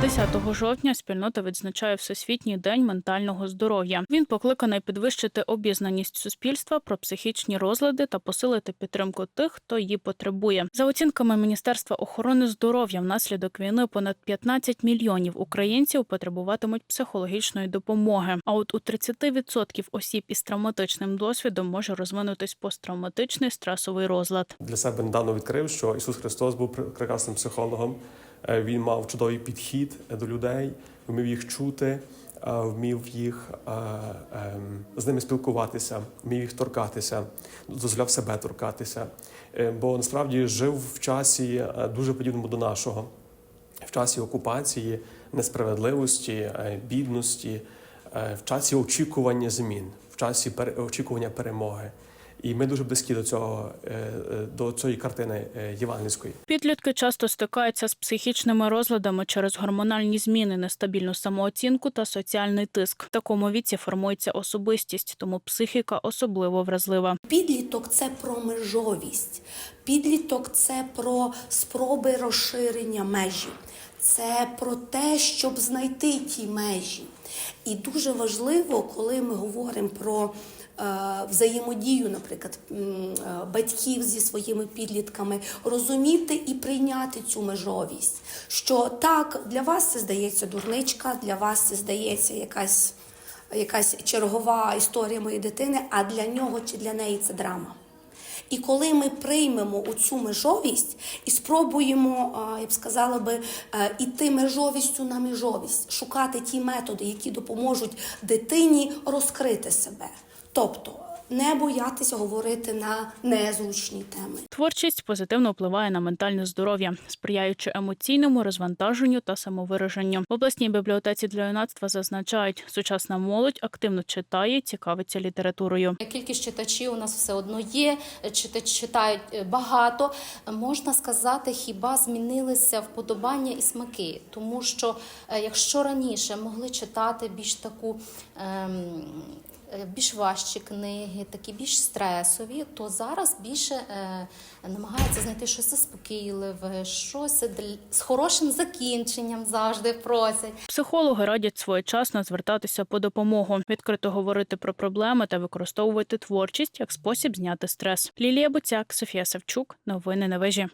10 жовтня спільнота відзначає Всесвітній день ментального здоров'я. Він покликаний підвищити обізнаність суспільства про психічні розлади та посилити підтримку тих, хто її потребує. За оцінками Міністерства охорони здоров'я, внаслідок війни понад 15 мільйонів українців потребуватимуть психологічної допомоги. А от у 30% осіб із травматичним досвідом може розвинутись посттравматичний стресовий розлад. Для себе недавно відкрив, що Ісус Христос був прекрасним психологом. Е, Він мав чудовий підхід до людей, вмів їх чути, е, вмів їх е, ем, з ними спілкуватися, вмів їх торкатися, дозволяв себе торкатися. Е, Бо насправді жив в часі е, дуже подібному до нашого, в часі окупації, несправедливості, е, бідності, е, в часі очікування змін, в часі очікування перемоги. І ми дуже близькі до цього е, е, до цієї картини е, євангельської. Підлітки часто стикаються з психічними розладами через гормональні зміни, нестабільну самооцінку та соціальний тиск. В такому віці формується особистість, тому психіка особливо вразлива. Підліток це про межовість. Підліток це про спроби розширення межі. Це про те, щоб знайти ті межі. І дуже важливо, коли ми говоримо про взаємодію, наприклад, е, батьків зі своїми підлітками, розуміти і прийняти цю межовість. Що так, для вас це здається дурничка, для вас це здається якась якась чергова історія моєї дитини, а для нього чи для неї це драма. І коли ми приймемо оцю межовість і спробуємо, я б сказала би, е, іти межовістю на межовість, шукати ті методи, які допоможуть дитині розкрити себе. Тобто не боятися говорити на незручні теми. Творчість позитивно впливає на ментальне здоров'я, сприяючи емоційному розвантаженню та самовираженню. В обласній бібліотеці для юнацтва зазначають, сучасна молодь активно читає, цікавиться літературою. Кількість читачів у нас все одно є, чита- читають е, багато. Можна сказати, хіба змінилися вподобання і смаки, тому що е, якщо раніше могли читати більш таку. Ем, Більш важчі книги, такі більш стресові, то зараз більше е, намагаються знайти щось заспокійливе, щось дл- з хорошим закінченням завжди просять. Психологи радять своєчасно звертатися по допомогу, відкрито говорити про проблеми та використовувати творчість як спосіб зняти стрес. Лілія Буцяк, Софія Савчук. Новини на вежі.